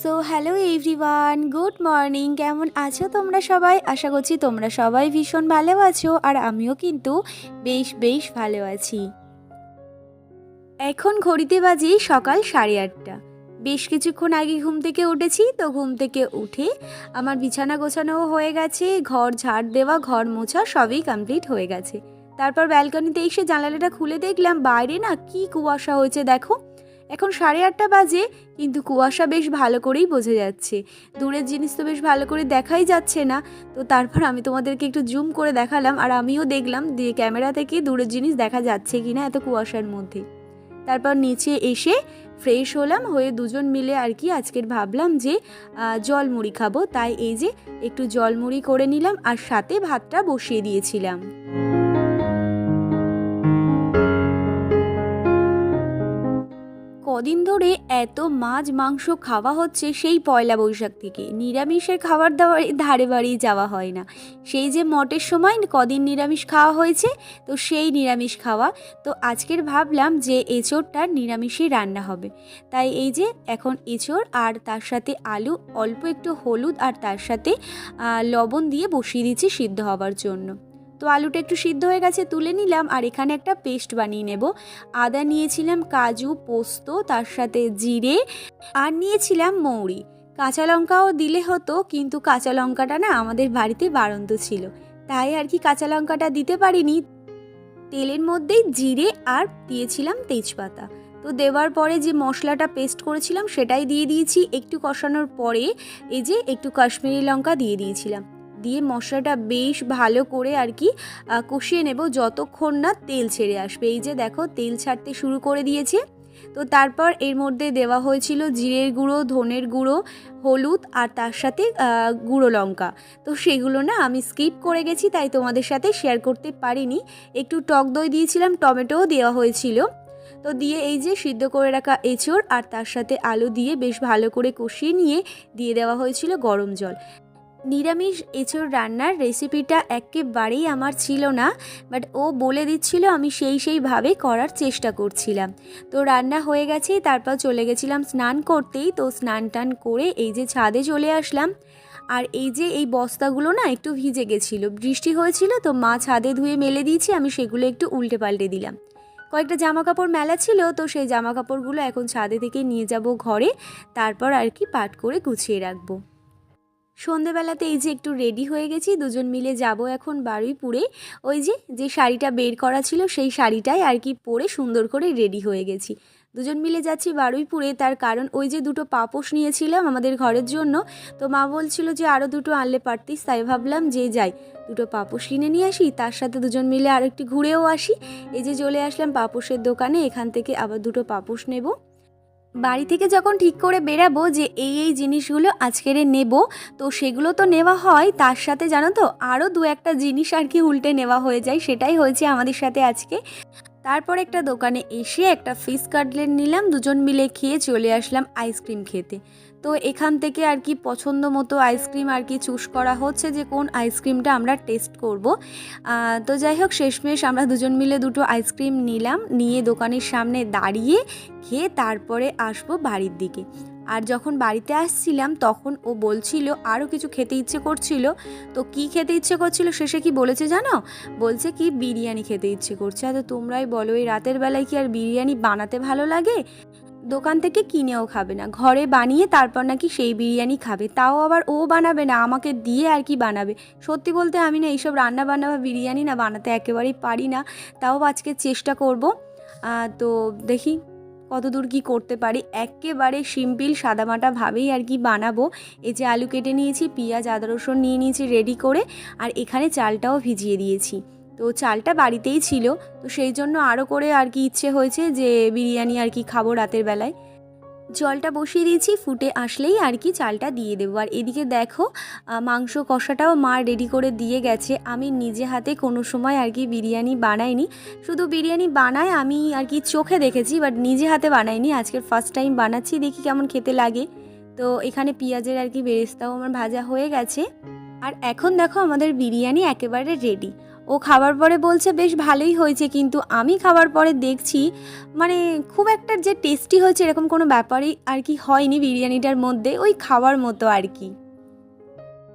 So hello everyone good morning কেমন আছো তোমরা সবাই? আশা করছি তোমরা সবাই ভীষণ ভালো আছো আর আমিও কিন্তু বেশ বেশ ভালো আছি। এখন ঘড়িতে বাজে সকাল সাড়ে আটটা। বেশ কিছুক্ষণ আগে ঘুম থেকে উঠেছি, তো ঘুম থেকে উঠে আমার বিছানা গোছানোও হয়ে গেছে, ঘর ঝাড় দেওয়া, ঘর মোছা সবই কমপ্লিট হয়ে গেছে। তারপর ব্যালকনিতে এসে জানালাটা খুলে দেখলাম, বাইরে না কি কুয়াশা হয়েছে দেখো। এখন সাড়ে আটটা বাজে কিন্তু কুয়াশা বেশ ভালো করেই বোঝা যাচ্ছে। দূরের জিনিস তো বেশ ভালো করে দেখাই যাচ্ছে না। তো তারপর আমি তোমাদেরকে একটু জুম করে দেখালাম আর আমিও দেখলাম যে ক্যামেরা থেকে দূরের জিনিস দেখা যাচ্ছে কি না এত কুয়াশার মধ্যে। তারপর নিচে এসে ফ্রেশ হলাম হয়ে দুজন মিলে আর কি আজকের ভাবলাম যে আহ, জল মুড়ি খাব। তাই এই যে একটু জল মুড়ি করে নিলাম আর সাথে ভাতটা বসিয়ে দিয়েছিলাম। কদিন ধরে এত মাছ, মাংস খাওয়া হচ্ছে সেই পয়লা বৈশাখ থেকে। নিরামিষের খাবার দাবার ধারে বাড়ি যাওয়া হয় না। সেই যে মটের সময় কদিন নিরামিষ খাওয়া হয়েছে, তো সেই নিরামিষ খাওয়া। তো আজকের ভাবলাম যে এঁচোড়টার নিরামিষই রান্না হবে। তাই এই যে এখন এঁচোড় আর তার সাথে আলু, অল্প একটু হলুদ আর তার সাথে লবণ দিয়ে বসিয়ে দিচ্ছি সিদ্ধ হওয়ার জন্য। তো আলুটা একটু সিদ্ধ হয়ে গেছে, তুলে নিলাম আর এখানে একটা পেস্ট বানিয়ে নেব। আদা নিয়েছিলাম কাজু, পোস্ত, তার সাথে জিরে আর নিয়েছিলাম মৌরি। কাঁচা লঙ্কাও দিলে হতো, কিন্তু কাঁচা লঙ্কাটা না আমাদের বাড়িতে বাড়ন্ত ছিল। তাই আর কি কাঁচা লঙ্কাটা দিতে পারিনি। তেলের মধ্যেই জিরে আর দিয়েছিলাম তেজপাতা। তো দেওয়ার পরে যে মশলাটা পেস্ট করেছিলাম সেটাই দিয়ে দিয়েছি। একটু কষানোর পরে এই যে একটু কাশ্মীরি লঙ্কা দিয়ে দিয়েছিলাম। দিয়ে মশলাটা বেশ ভালো করে আর কি কষিয়ে নেব যতক্ষণ না তেল ছেড়ে আসবে। এই যে দেখো, তেল ছাড়তে শুরু করে দিয়েছে। তো তারপর এর মধ্যে দেওয়া হয়েছিল জিরের গুঁড়ো, ধনের গুঁড়ো, হলুদ আর তার সাথে গুঁড়ো লঙ্কা। তো সেগুলো না আমি স্কিপ করে গেছি, তাই তোমাদের সাথে শেয়ার করতে পারিনি। একটু টক দই দিয়েছিলাম, টমেটোও দেওয়া হয়েছিল। তো দিয়ে এই যে সিদ্ধ করে রাখা এঁচড় আর তার সাথে আলু দিয়ে বেশ ভালো করে কষিয়ে নিয়ে দিয়ে দেওয়া হয়েছিল গরম জল। নিরামিষ এঁচড় রান্নার রেসিপিটা একেবারেই আমার ছিল না বাট ও বলে দিচ্ছিল আমি সেই সেইভাবে করার চেষ্টা করছিলাম। তো রান্না হয়ে গেছে, তারপর চলে গেছিলাম স্নান করতেই, তো স্নান টান করে এই যে ছাদে চলে আসলাম। আর এই যে এই বস্তাগুলো না একটু ভিজে গেছিল, বৃষ্টি হয়েছিল তো মা ছাদে ধুয়ে মেলে দিয়েছি, আমি সেগুলো একটু উল্টে পাল্টে দিলাম। কয়েকটা জামা কাপড় মেলা ছিল, তো সেই জামা কাপড়গুলো এখন ছাদে থেকে নিয়ে যাব ঘরে, তারপর আর কি পাট করে গুছিয়ে রাখব। সন্ধেবেলাতে এই যে একটু রেডি হয়ে গেছি, দুজন মিলে যাব এখন বারুইপুরে। ওই যে যে শাড়িটা বের করা ছিল সেই শাড়িটাই আর কি পরে সুন্দর করে রেডি হয়ে গেছি। দুজন মিলে যাচ্ছি বারুইপুরে, তার কারণ ওই যে দুটো পাপোশ নিয়েছিলাম আমাদের ঘরের জন্য। তো মা বলছিল যে আরও দুটো আনলে পারতিস, তাই ভাবলাম যে যাই, দুটো পাপোশ কিনে নিয়ে আসি, তার সাথে দুজন মিলে আর একটু ঘুরেও আসি। এই যে চলে আসলাম পাপোশের দোকানে, এখান থেকে আবার দুটো পাপোশ নেব। বাড়ি থেকে যখন ঠিক করে বেরাবো যে এই এই জিনিসগুলো আজকের নেব, তো সেগুলো তো নেওয়া হয়, তার সাথে জানো তো আরও দু একটা জিনিস আর কি উল্টে নেওয়া হয়ে যায়, সেটাই হয়েছে আমাদের সাথে আজকে। তারপর একটা দোকানে এসে একটা ফিশ কাটলেট নিলাম, দুজন মিলে খেয়ে চলে আসলাম আইসক্রিম খেতে। তো এখান থেকে আর কি পছন্দ মতো আইসক্রিম আর কি চুজ করা হচ্ছে যে কোন আইসক্রিমটা আমরা টেস্ট করব। তো যাই হোক, শেষমেশ আমরা দুজন মিলে দুটো আইসক্রিম নিলাম, নিয়ে দোকানের সামনে দাঁড়িয়ে খেয়ে তারপরে আসব বাড়ির দিকে। আর যখন বাড়িতে আসছিলাম, তখন ও বলছিল আরও কিছু খেতে ইচ্ছে করছিল। তো কি খেতে ইচ্ছে করছিল শেষে কি বলেছে জানো? বলছে কি, বিরিয়ানি খেতে ইচ্ছে করছে। আর তো তোমরাই বলো, এই রাতের বেলায় কি আর বিরিয়ানি বানাতে ভালো লাগে? দোকান থেকে কিনেও খাবে না। ঘরে বানিয়ে তারপর নাকি সেই বিরিয়ানি খাবে। তাও আবার ও বানাবে না, আমাকে দিয়ে আর কি বানাবে? সত্যি বলতে আমি না এইসব রান্না বান্না বা বিরিয়ানি না বানাতে একেবারেই পারি না। তাও আজকে চেষ্টা করব। তো দেখি কতদূর কি করতে পারি? একেবারে সিম্পল সাদামাটাভাবেই আর কি বানাবো। এই যে আলু কেটে নিয়েছি, পিঁয়াজ, আদা, রসুন নিয়ে নিয়েছি রেডি করে আর এখানে চালটাও ভিজিয়ে দিয়েছি। তো চালটা বাড়িতেই ছিল, তো সেই জন্য আরও করে আর কি ইচ্ছে হয়েছে যে বিরিয়ানি আর কি খাব রাতের বেলায়। জলটা বসিয়ে দিয়েছি, ফুটে আসলেই আর কি চালটা দিয়ে দেবো। আর এদিকে দেখো মাংস কষাটাও মা রেডি করে দিয়ে গেছে। আমি নিজে হাতে কোনো সময় আর কি বিরিয়ানি বানাইনি। শুধু বিরিয়ানি বানাই, আমি আর কি চোখে দেখেছি বাট নিজে হাতে বানাইনি। আজকের ফার্স্ট টাইম বানাচ্ছি, দেখি কেমন খেতে লাগে। তো এখানে পেঁয়াজের আর কি বেরেস্তাও আমার ভাজা হয়ে গেছে। আর এখন দেখো, আমাদের বিরিয়ানি একেবারে রেডি ও খাবার পরে বলছে, বেশ ভালোই হয়েছে, কিন্তু আমি খাবার পরে দেখছি মানে খুব একটা যে টেস্টি হয়েছে এরকম কোনো ব্যাপারই আর কি হয়নি বিরিয়ানিটার মধ্যে, ওই খাওয়ার মতো আর কি।